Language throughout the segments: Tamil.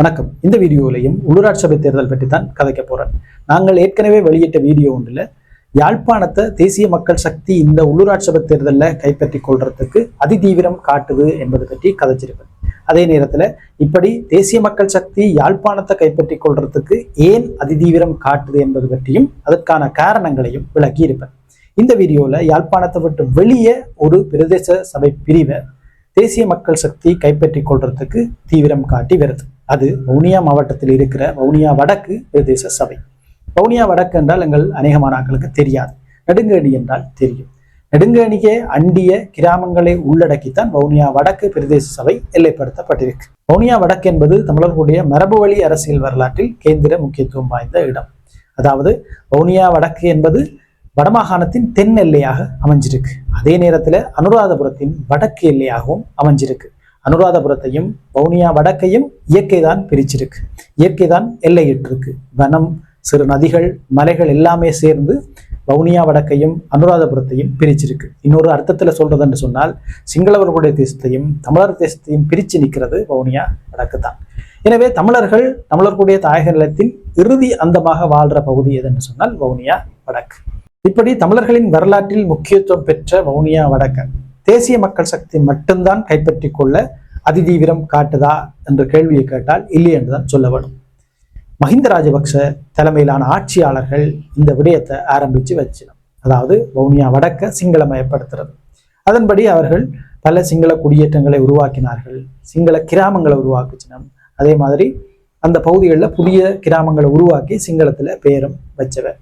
வணக்கம். இந்த வீடியோவிலையும் உள்ளூராட்சி சபை தேர்தல் பற்றி தான் கதைக்க போறேன். நாங்கள் ஏற்கனவே வெளியிட்ட வீடியோ ஒன்றில் யாழ்ப்பாணத்தை தேசிய மக்கள் சக்தி இந்த உள்ளூராட்சி சபை தேர்தலில் கைப்பற்றி கொள்றதுக்கு அதிதீவிரம் காட்டுது என்பது பற்றி கதைச்சிருப்பேன். அதே நேரத்தில் இப்படி தேசிய மக்கள் சக்தி யாழ்ப்பாணத்தை கைப்பற்றி கொள்றதுக்கு ஏன் அதிதீவிரம் காட்டுது என்பது பற்றியும் அதற்கான காரணங்களையும் விளக்கியிருப்பேன். இந்த வீடியோவில் யாழ்ப்பாணத்தை விட்டு வெளியே ஒரு பிரதேச சபை பிரிவை தேசிய மக்கள் சக்தி கைப்பற்றி கொள்றதுக்கு தீவிரம் காட்டி வருது. அது வவுனியா மாவட்டத்தில் இருக்கிற வவுனியா வடக்கு பிரதேச சபை. வவுனியா வடக்கு என்றால் எங்கள் அநேகமான ஆட்களுக்கு தெரியாது. நெடுங்கேணி என்றால் தெரியும். நெடுங்கேணியே அண்டிய கிராமங்களை உள்ளடக்கித்தான் வவுனியா வடக்கு பிரதேச சபை எல்லைப்படுத்தப்பட்டிருக்கு. வவுனியா வடக்கு என்பது தமிழர்களுடைய மரபு வழி அரசியல் வரலாற்றில் கேந்திர முக்கியத்துவம் வாய்ந்த இடம். அதாவது வவுனியா வடக்கு என்பது வடமாகாணத்தின் தென் எல்லையாக அமைஞ்சிருக்கு. அதே நேரத்தில் அனுராதபுரத்தின் வடக்கு எல்லையாகவும் அமைஞ்சிருக்கு. அனுராதபுரத்தையும் வவுனியா வடக்கையும் இயற்கை தான் பிரிச்சிருக்கு. இயற்கை தான் எல்லையிட்டிருக்கு. வனம் சிறு நதிகள் மலைகள் எல்லாமே சேர்ந்து வவுனியா வடக்கையும் அனுராதபுரத்தையும் பிரிச்சிருக்கு. இன்னொரு அர்த்தத்தில் சொல்றது என்று சொன்னால் சிங்களவர்களுடைய தேசத்தையும் தமிழர் தேசத்தையும் பிரித்து நிற்கிறது வவுனியா வடக்கு தான் எனவே தமிழர்கள் தமிழர்களுடைய தாயக நிலத்தில் இறுதி அந்தமாக வாழ்ற பகுதி எதுன்னு சொன்னால் வவுனியா வடக்கு. இப்படி தமிழர்களின் வரலாற்றில் முக்கியத்துவம் பெற்ற வவுனியா வடக்கன் தேசிய மக்கள் சக்தி மட்டும்தான் கைப்பற்றி கொள்ள அதிதீவிரம் காட்டுதா என்ற கேள்வியை கேட்டால் இல்லை என்றுதான் சொல்ல வேண்டும் மஹிந்த ராஜபக்ச தலைமையிலான ஆட்சியாளர்கள் இந்த விடயத்தை ஆரம்பித்து வச்சிடும் அதாவது வவுனியா வடக்க சிங்களமயப்படுத்துறது அதன்படி அவர்கள் பல சிங்கள குடியேற்றங்களை உருவாக்கினார்கள். சிங்கள கிராமங்களை உருவாக்குச்சினம் அதே மாதிரி அந்த பகுதிகளில் புதிய கிராமங்களை உருவாக்கி சிங்களத்தில் பெயரும் வச்சவர்.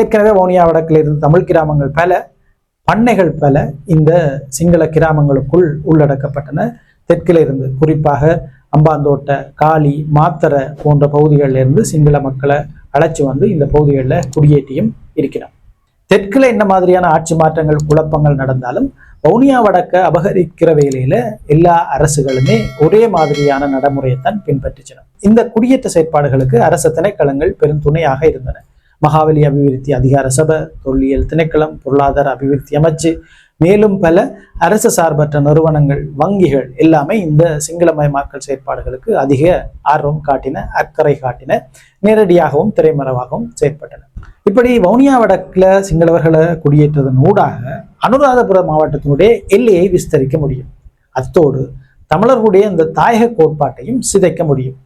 ஏற்கனவே வவுனியா வடக்கில் இருந்து தமிழ் கிராமங்கள் பல பண்ணைகள் பல இந்த சிங்கள கிராமங்களுக்குள் உள்ளடக்கப்பட்டன. தெற்கிலிருந்து குறிப்பாக அம்பாந்தோட்ட காளி மாத்தரை போன்ற பகுதிகளில் இருந்து சிங்கள மக்களை அழைச்சி வந்து இந்த பகுதிகளில் குடியேற்றியும் இருக்கிறான் தெற்கில் என்ன மாதிரியான ஆட்சி மாற்றங்கள் குழப்பங்கள் நடந்தாலும் வவுனியா வடக்க அபகரிக்கிற வேலையில எல்லா அரசுகளுமே ஒரே மாதிரியான நடைமுறையைத்தான் பின்பற்றிச்சன இந்த குடியேற்ற செயற்பாடுகளுக்கு அரசு திணைக்களங்கள் பெரும் துணையாக இருந்தன. மகாவலி அபிவிருத்தி அதிகார சபை தொல்லியல் திணைக்களம் பொருளாதார அபிவிருத்தி அமைச்சு மேலும் பல அரசு சார்பற்ற நிறுவனங்கள் வங்கிகள் எல்லாமே இந்த சிங்களமயமாக்கல் செயற்பாடுகளுக்கு அதிக ஆர்வம் காட்டின அக்கறை காட்டின நேரடியாகவும் திரைமறைவாகவும் செயற்பட்டன. இப்படி வவுனியா வடக்கில் சிங்களவர்களை குடியேற்றதன் ஊடாக அனுராதபுரம் மாவட்டத்தினுடைய எல்லையை விஸ்தரிக்க முடியும். அத்தோடு தமிழர்களுடைய இந்த தாயக கோட்பாட்டையும் சிதைக்க முடியும்.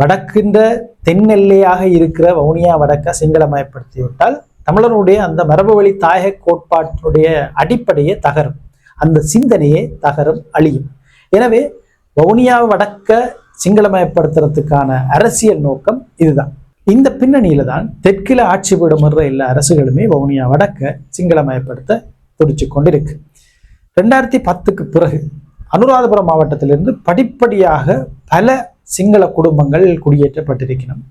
வடக்கின்ற தென் எல்லையாக இருக்கிற வவுனியா வடக்க சிங்களமயப்படுத்திவிட்டால் தமிழனுடைய அந்த மரபு வழி தாயக கோட்பாட்டினுடைய அடிப்படையே தகரும். அந்த சிந்தனையே தகரும் அழியும். எனவே வவுனியா வடக்க சிங்களமயப்படுத்துறதுக்கான அரசியல் நோக்கம் இதுதான். இந்த பின்னணியில தான் தெற்கில ஆட்சி விடுமுற எல்லா அரசுகளுமே வவுனியா வடக்க சிங்களமயப்படுத்த துடிச்சு கொண்டிருக்கு. ரெண்டாயிரத்தி பத்துக்கு பிறகு அனுராதபுரம் மாவட்டத்திலிருந்து படிப்படியாக பல சிங்கள குடும்பங்கள் குடியேற்றப்பட்டிருக்கணும்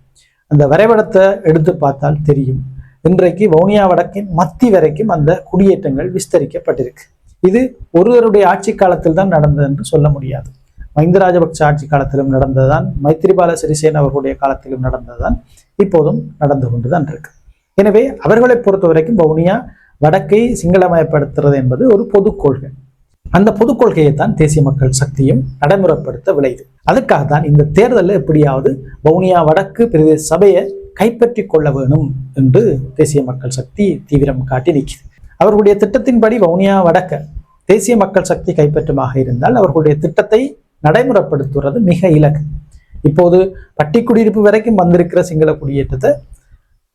அந்த வரைபடத்தை எடுத்து பார்த்தால் தெரியும். இன்றைக்கு வவுனியா வடக்கின் மத்தி வரைக்கும் அந்த குடியேற்றங்கள் விஸ்தரிக்கப்பட்டிருக்கு. இது ஒருவருடைய ஆட்சி காலத்தில் தான் நடந்தது என்று சொல்ல முடியாது. மஹிந்த ராஜபக்ச ஆட்சி காலத்திலும் நடந்ததுதான் மைத்திரிபால சிறிசேன அவர்களுடைய காலத்திலும் நடந்ததுதான் இப்போதும் நடந்து கொண்டுதான் இருக்கு. எனவே அவர்களை பொறுத்த வரைக்கும் வவுனியா வடக்கை சிங்களமயப்படுத்துறது என்பது ஒரு பொது கொள்கை. அந்த பொது கொள்கையை தான் தேசிய மக்கள் சக்தியும் நடைமுறைப்படுத்த விளையுது. அதுக்காக தான் இந்த தேர்தலில் எப்படியாவது வவுனியா வடக்கு பிரதேச சபையை கைப்பற்றி கொள்ள வேணும் என்று தேசிய மக்கள் சக்தி தீவிரம் காட்டி நிற்கிது. அவர்களுடைய திட்டத்தின்படி வவுனியா வடக்க தேசிய மக்கள் சக்தி கைப்பற்றுமாக இருந்தால் அவர்களுடைய திட்டத்தை நடைமுறைப்படுத்துவது மிக இலக்கு. இப்போது பட்டி குடியிருப்பு வரைக்கும் வந்திருக்கிற சிங்கள குடியேற்றத்தை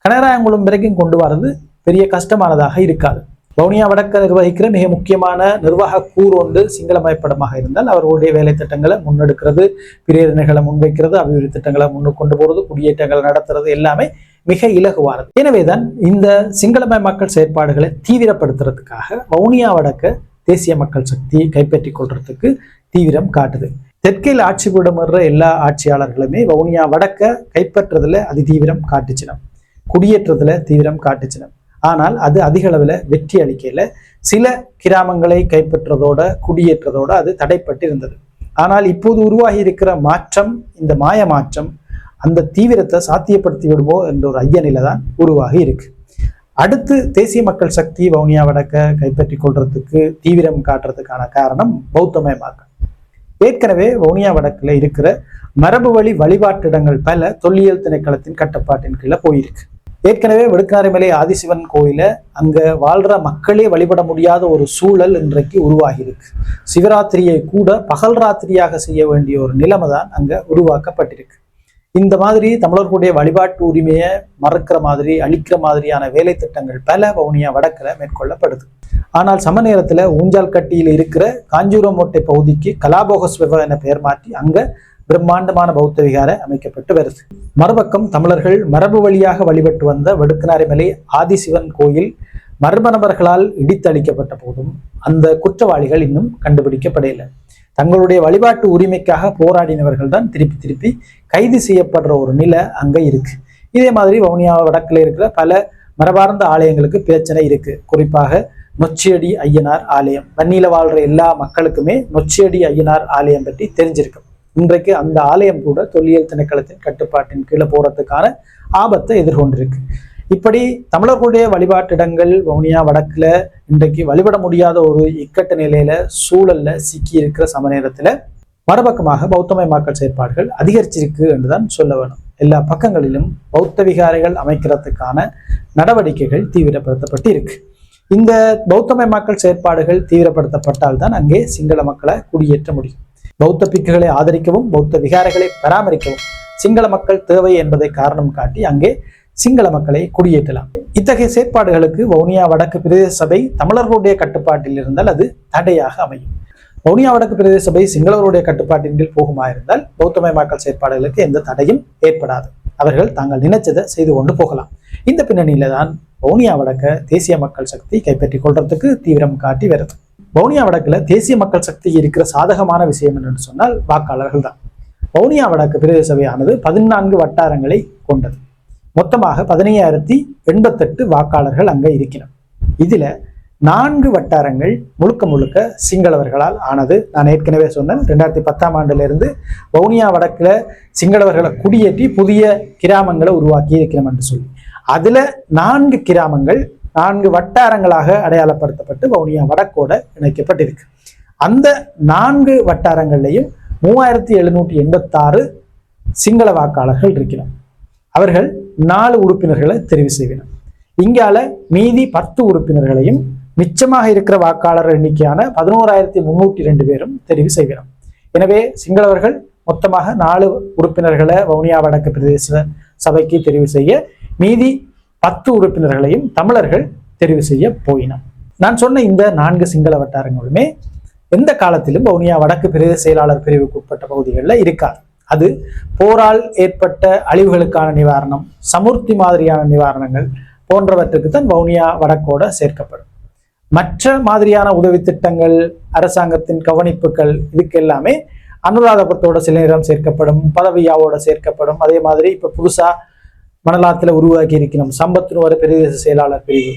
கனராயங்குளம் வரைக்கும் கொண்டு வரது பெரிய கஷ்டமானதாக இருக்காது. வவுனியா வடக்க நிர்வகிக்கிற மிக முக்கியமான நிர்வாக கூறு ஒன்று சிங்களமயப்படமாக இருந்தால் அவர்களுடைய வேலை திட்டங்களை முன்னெடுக்கிறது பிரேரணைகளை முன்வைக்கிறது அபிவிருத்தி திட்டங்களை முன்னு கொண்டு போறது குடியேற்றங்களை நடத்துறது எல்லாமே மிக இலகுவானது. எனவேதான் இந்த சிங்களமய மக்கள் செயற்பாடுகளை தீவிரப்படுத்துறதுக்காக வவுனியா வடக்க தேசிய மக்கள் சக்தியை கைப்பற்றி கொள்றதுக்கு தீவிரம் காட்டுது. தெற்கில் ஆட்சி விடுமுற எல்லா ஆட்சியாளர்களுமே வவுனியா வடக்க கைப்பற்றுறதுல அதி தீவிரம் காட்டுச்சினம் குடியேற்றத்துல தீவிரம் காட்டுச்சினம். ஆனால் அது அதிக அளவில் வெற்றி அளிக்கையில் சில கிராமங்களை கைப்பற்றதோட குடியேற்றதோட அது தடைப்பட்டு இருந்தது ஆனால் இப்போது உருவாகி இருக்கிற மாற்றம் இந்த மாய மாற்றம் அந்த தீவிரத்தை சாத்தியப்படுத்தி விடுமோ என்ற ஒரு ஐய நிலை தான் உருவாகி இருக்கு. அடுத்து தேசிய மக்கள் சக்தி வவுனியா வடக்க கைப்பற்றி கொள்றதுக்கு தீவிரம் காட்டுறதுக்கான காரணம் பௌத்தமயமாக்கம் ஏற்கனவே வவுனியா வடக்கில் இருக்கிற மரபு வழி வழிபாட்டிடங்கள் பல தொல்லியல் திணைக்களத்தின் கட்டுப்பாட்டின் கீழே போயிருக்கு. ஏற்கனவே வெடுக்கனாரிமலை ஆதிசிவன் கோயில அங்க வாழ்ற மக்களே வழிபட முடியாத ஒரு சூழல் இன்றைக்கு உருவாகி இருக்கு சிவராத்திரியை கூட பகல் ராத்திரியாக செய்ய வேண்டிய ஒரு நிலைமை தான் அங்க உருவாக்கப்பட்டிருக்கு. இந்த மாதிரி தமிழர்களுடைய வழிபாட்டு உரிமையை மறக்கிற மாதிரி அழிக்கிற மாதிரியான வேலை திட்டங்கள் பல வவுனியா வடக்குல மேற்கொள்ளப்படுது. ஆனால் சம நேரத்துல ஊஞ்சால் கட்டியில் இருக்கிற காஞ்சூரமோட்டை பகுதிக்கு கலாபோகஸ்வர என பெயர் மாற்றி அங்கே பிரம்மாண்டமான பௌத்த விகார அமைக்கப்பட்டு வருது. மறுபக்கம் தமிழர்கள் மரபு வழியாக வழிபட்டு வந்த வடுக்கனாரிமலை ஆதிசிவன் கோயில் மர்ம நபர்களால் இடித்தளிக்கப்பட்ட போதும் அந்த குற்றவாளிகள் இன்னும் கண்டுபிடிக்கப்படவில்லை தங்களுடைய வழிபாட்டு உரிமைக்காக போராடினவர்கள் தான் திருப்பி திருப்பி கைது செய்யப்படுற ஒரு நிலை அங்கே இருக்கு. இதே மாதிரி வவுனியா வடக்கில் இருக்கிற பல மரபார்ந்த ஆலயங்களுக்கு பிரச்சனை இருக்கு. குறிப்பாக நொச்சியடி ஐயனார் ஆலயம். வன்னியில வாழ்ற எல்லா மக்களுக்குமே நொச்சியடி ஐயனார் ஆலயம் பற்றி தெரிஞ்சிருக்கும் இன்றைக்கு அந்த ஆலயம் கூட தொல்லியல் திணைக்களத்தின் கட்டுப்பாட்டின் கீழே போறதுக்கான ஆபத்தை எதிர்கொண்டிருக்கு. இப்படி தமிழர்களுடைய வழிபாட்டிடங்கள் வவுனியா வடக்குல இன்றைக்கு வழிபட முடியாத ஒரு இக்கட்ட நிலையில சூழல்ல சிக்கி இருக்கிற சம நேரத்துல மறுபக்கமாக பௌத்தமயமாக்கல் செயற்பாடுகள் அதிகரிச்சிருக்கு என்றுதான் சொல்ல வேணும். எல்லா பக்கங்களிலும் பௌத்த விகாரைகள் அமைக்கிறதுக்கான நடவடிக்கைகள் தீவிரப்படுத்தப்பட்டு இருக்கு. இந்த பௌத்தமயமாக்கல் செயற்பாடுகள் தீவிரப்படுத்தப்பட்டால் தான் அங்கே சிங்கள மக்களை குடியேற்ற முடியும். பௌத்த பிக்குகளை ஆதரிக்கவும் பௌத்த விகாரைகளை பராமரிக்கவும் சிங்கள மக்கள் தேவை என்பதை காரணம் காட்டி அங்கே சிங்கள மக்களை குடியேற்றலாம். இத்தகைய செயற்பாடுகளுக்கு வவுனியா வடக்கு பிரதேச சபை தமிழர்களுடைய கட்டுப்பாட்டில் இருந்தால் அது தடையாக அமையும். வவுனியா வடக்கு பிரதேச சபை சிங்களவருடைய கட்டுப்பாட்டின் கீழ் போகுமா இருந்தால் பௌத்தமயமாக்கல் செயற்பாடுகளுக்கு எந்த தடையும் ஏற்படாது. அவர்கள் தாங்கள் நினைச்சதை செய்து கொண்டு போகலாம். இந்த பின்னணியில தான் வவுனியா வடக்க தேசிய மக்கள் சக்தி கைப்பற்றிக் கொள்றதுக்கு தீவிரம் காட்டி வருது. வவுனியா வடக்குல தேசிய மக்கள் சக்தி இருக்கிற சாதகமான விஷயம் என்னன்னு சொன்னால் வாக்காளர்கள் தான் வவுனியா வடக்கு பிரதேச சபையானது பதினான்கு வட்டாரங்களை கொண்டது. மொத்தமாக பதினையாயிரத்தி எண்பத்தெட்டு வாக்காளர்கள் அங்க இருக்கிறார். இதுல நான்கு வட்டாரங்கள் முழுக்க முழுக்க சிங்களவர்களால் ஆனது. நான் ஏற்கனவே சொன்னேன் ரெண்டாயிரத்தி பத்தாம் ஆண்டுல இருந்து வவுனியா வடக்குல சிங்களவர்களை குடியேற்றி புதிய கிராமங்களை உருவாக்கி இருக்கிறோம் என்று சொல்லி. அதுல நான்கு கிராமங்கள் நான்கு வட்டாரங்களாக அடையாளப்படுத்தப்பட்டு வவுனியா வடக்கோட இணைக்கப்பட்டிருக்கு. அந்த நான்கு வட்டாரங்கள்லையும் மூவாயிரத்தி எழுநூற்றி எண்பத்தாறு சிங்கள வாக்காளர்கள் இருக்கிறார். அவர்கள் நாலு உறுப்பினர்களை தெரிவு செய்வினர் இங்கால மீதி பத்து உறுப்பினர்களையும் மிச்சமாக இருக்கிற வாக்காளர் எண்ணிக்கையான பதினோராயிரத்தி முன்னூற்றி ரெண்டு பேரும் தெரிவு செய்கிறோம் எனவே சிங்களவர்கள் மொத்தமாக நாலு உறுப்பினர்களை வவுனியா வடக்கு பிரதேச சபைக்கு தெரிவு செய்ய மீதி பத்து உறுப்பினர்களையும் தமிழர்கள் தெரிவு செய்ய போயினோம் நான் சொன்ன இந்த நான்கு சிங்கள வட்டாரங்களுமே எந்த காலத்திலும் வவுனியா வடக்கு பிரதேச செயலாளர் பிரிவுக்கு உட்பட்ட பகுதிகளில் இருக்காது அது போரால் ஏற்பட்ட அழிவுகளுக்கான நிவாரணம் சமுர்த்தி மாதிரியான நிவாரணங்கள் போன்றவற்றுக்கு தான் வவுனியா வடக்கோட சேர்க்கப்படும். மற்ற மாதிரியான உதவி திட்டங்கள் அரசாங்கத்தின் கவனிப்புகள் இதுக்கு எல்லாமே அனுராதபுரத்தோட சில நேரம் சேர்க்கப்படும் பதவியாவோட சேர்க்கப்படும். அதே மாதிரி இப்ப புதுசா மணலாத்துல உருவாக்கி இருக்கணும் சம்பத்துன்னு ஒரு பிரதேச செயலாளர் பிரிவு.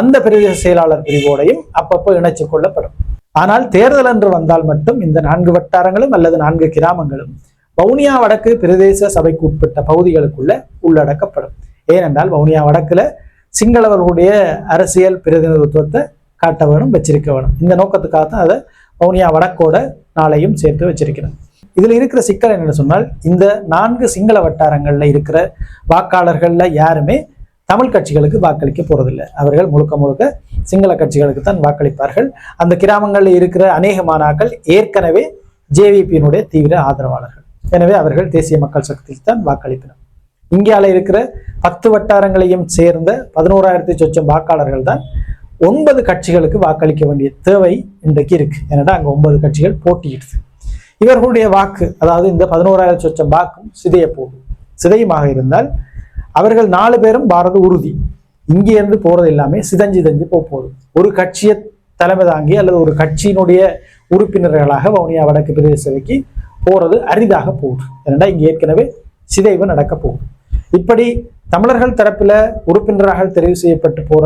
அந்த பிரதேச செயலாளர் பிரிவோடையும் அப்பப்போ இணைச்சு கொள்ளப்படும். ஆனால் தேர்தல் என்று வந்தால் மட்டும் இந்த நான்கு வட்டாரங்களும் அல்லது நான்கு கிராமங்களும் வவுனியா வடக்கு பிரதேச சபைக்கு உட்பட்ட பகுதிகளுக்குள்ள உள்ளடக்கப்படும். ஏனென்றால் வவுனியா வடக்குல சிங்களவர்களுடைய அரசியல் பிரதிநிதித்துவத்தை காட்ட வேணும் வச்சிருக்க வேணும். இந்த நோக்கத்துக்காக தான் அதை வவுனியா வடக்கோட நாளையும் சேர்த்து வச்சிருக்கிறேன். இதில் இருக்கிற சிக்கல் என்னன்னு சொன்னால் இந்த நான்கு சிங்கள வட்டாரங்களில் இருக்கிற வாக்காளர்களில் யாருமே தமிழ் கட்சிகளுக்கு வாக்களிக்க போறதில்லை. அவர்கள் முழுக்க முழுக்க சிங்கள கட்சிகளுக்கு தான் வாக்களிப்பார்கள். அந்த கிராமங்களில் இருக்கிற அநேக மாணாக்கள் ஏற்கனவே ஜேவிபியினுடைய தீவிர ஆதரவாளர்கள். எனவே அவர்கள் தேசிய மக்கள் சக்திக்கு தான் வாக்களிப்பினர் இந்தியாவில் இருக்கிற பத்து வட்டாரங்களையும் சேர்ந்த பதினோராயிரத்தி சொச்சம் வாக்காளர்கள் தான் ஒன்பது கட்சிகளுக்கு வாக்களிக்க வேண்டிய தேவை இன்றைக்கு இருக்கு. ஏன்னா அங்க ஒன்பது கட்சிகள் போட்டியிடுது. இவர்களுடைய வாக்கு அதாவது இந்த பதினோராயிரம் சொச்சம் வாக்கும் சிதைய போகும் சிதையுமாக இருந்தால் அவர்கள் நாலு பேரும் பாரத உறுதி. இங்கே இருந்து போறது எல்லாமே சிதஞ்சு சிதஞ்சு போக போகுது. ஒரு கட்சியை தலைமை தாங்கி அல்லது ஒரு கட்சியினுடைய உறுப்பினர்களாக வவுனியா வடக்கு பிரதேச சபைக்கு போறது அரிதாக போகுது. ஏன்னா இங்கே ஏற்கனவே சிதைவு நடக்க போகுது. இப்படி தமிழர்கள் தரப்பில் உறுப்பினராக தெரிவு செய்யப்பட்டு போற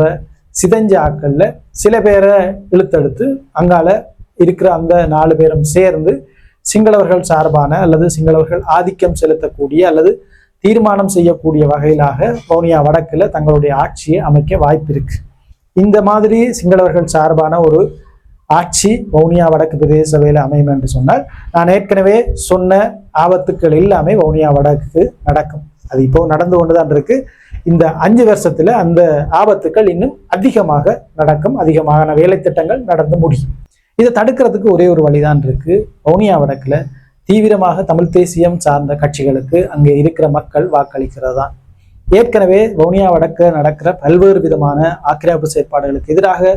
சிதஞ்ச ஆக்கள்ல சில பேரை இழுத்தெடுத்து அங்கால இருக்கிற அந்த நாலு பேரும் சேர்ந்து சிங்களவர்கள் சார்பான அல்லது சிங்களவர்கள் ஆதிக்கம் செலுத்தக்கூடிய அல்லது தீர்மானம் செய்யக்கூடிய வகையிலாக வவுனியா வடக்கில் தங்களுடைய ஆட்சியை அமைக்க வாய்ப்பு இருக்கு இந்த மாதிரி சிங்களவர்கள் சார்பான ஒரு ஆட்சி வவுனியா வடக்கு பிரதேச சபையில் அமையும் என்று சொன்னால் நான் ஏற்கனவே சொன்ன ஆபத்துக்கள் எல்லாமே வவுனியா வடக்கு நடக்கும். அது இப்போ நடந்து கொண்டுதான் இருக்கு. இந்த அஞ்சு வருஷத்துல அந்த ஆபத்துக்கள் இன்னும் அதிகமாக நடக்கும். அதிகமான வேலை திட்டங்கள் நடந்து முடியும். இதை தடுக்கிறதுக்கு ஒரே ஒரு வழிதான் இருக்கு. வவுனியா வடக்குல தீவிரமாக தமிழ் தேசியம் சார்ந்த கட்சிகளுக்கு அங்கே இருக்கிற மக்கள் வாக்களிக்கிறது தான் ஏற்கனவே வவுனியா வடக்கு நடக்கிற பல்வேறு விதமான ஆக்கிரமிப்பு செயற்பாடுகளுக்கு எதிராக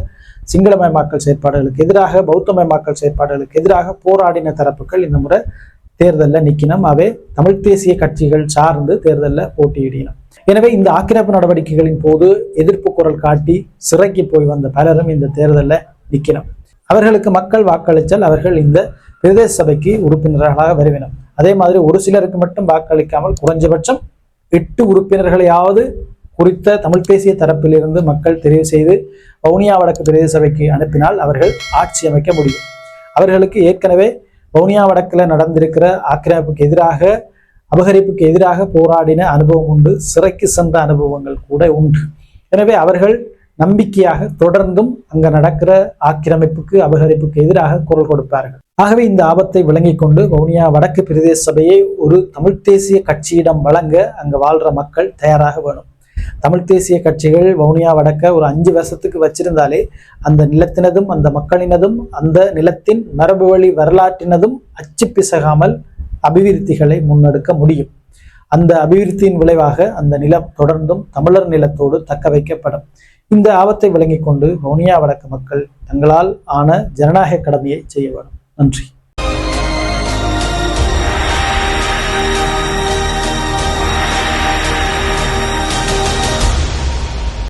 சிங்களமயமாக்கல் செயற்பாடுகளுக்கு எதிராக பௌத்தமயமாக்கல் செயற்பாடுகளுக்கு எதிராக போராடின தரப்புகள் இந்த முறை தேர்தலில் நிக்கணும். அவை தமிழ் தேசிய கட்சிகள் சார்ந்து தேர்தலில் போட்டியிடினோம் எனவே இந்த ஆக்கிரமிப்பு நடவடிக்கைகளின் போது எதிர்ப்பு குரல் காட்டி சிறைக்கு போய் வந்த பலரும் இந்த தேர்தலில் நிக்கணும். அவர்களுக்கு மக்கள் வாக்களித்தால் அவர்கள் இந்த பிரதேச சபைக்கு உறுப்பினர்களாக வருவினம். அதே மாதிரி ஒரு சிலருக்கு மட்டும் வாக்களிக்காமல் குறைஞ்சபட்சம் எட்டு உறுப்பினர்களையாவது குறித்த தமிழ் தேசிய தரப்பிலிருந்து மக்கள் தெரிவு செய்து வவுனியா வடக்கு பிரதேச சபைக்கு அனுப்பினால் அவர்கள் ஆட்சி அமைக்க முடியும். அவர்களுக்கு ஏற்கனவே வவுனியா வடக்கில் நடந்திருக்கிற ஆக்கிரமிப்புக்கு எதிராக அபகரிப்புக்கு எதிராக போராடின அனுபவம் உண்டு. சிறைக்கு சென்ற அனுபவங்கள் கூட உண்டு. எனவே அவர்கள் நம்பிக்கையாக தொடர்ந்தும் அங்க நடக்கிற ஆக்கிரமிப்புக்கு அபகரிப்புக்கு எதிராக குரல் கொடுப்பார்கள். ஆகவே இந்த ஆபத்தை விளங்கிக் கொண்டு வவுனியா வடக்கு பிரதேச சபையை ஒரு தமிழ் தேசிய கட்சியிடம் வழங்க அங்கு வாழ்ற மக்கள் தயாராக வேணும். தமிழ் தேசிய கட்சிகள் வவுனியா வடக்க ஒரு அஞ்சு வருஷத்துக்கு வச்சிருந்தாலே அந்த நிலத்தினதும் அந்த மக்களினதும் அந்த நிலத்தின் மரபு வழி வரலாற்றினதும் அச்சு பிசகாமல் அபிவிருத்திகளை முன்னெடுக்க முடியும். அந்த அபிவிருத்தியின் விளைவாக அந்த நிலம் தொடர்ந்தும் தமிழர் நிலத்தோடு தக்க வைக்கப்படும். இந்த ஆபத்தை விளங்கிக் கொண்டு வவுனியா வடக்கு மக்கள் தங்களால் ஆன ஜனநாயக கடமையை செய்ய வேண்டும். நன்றி.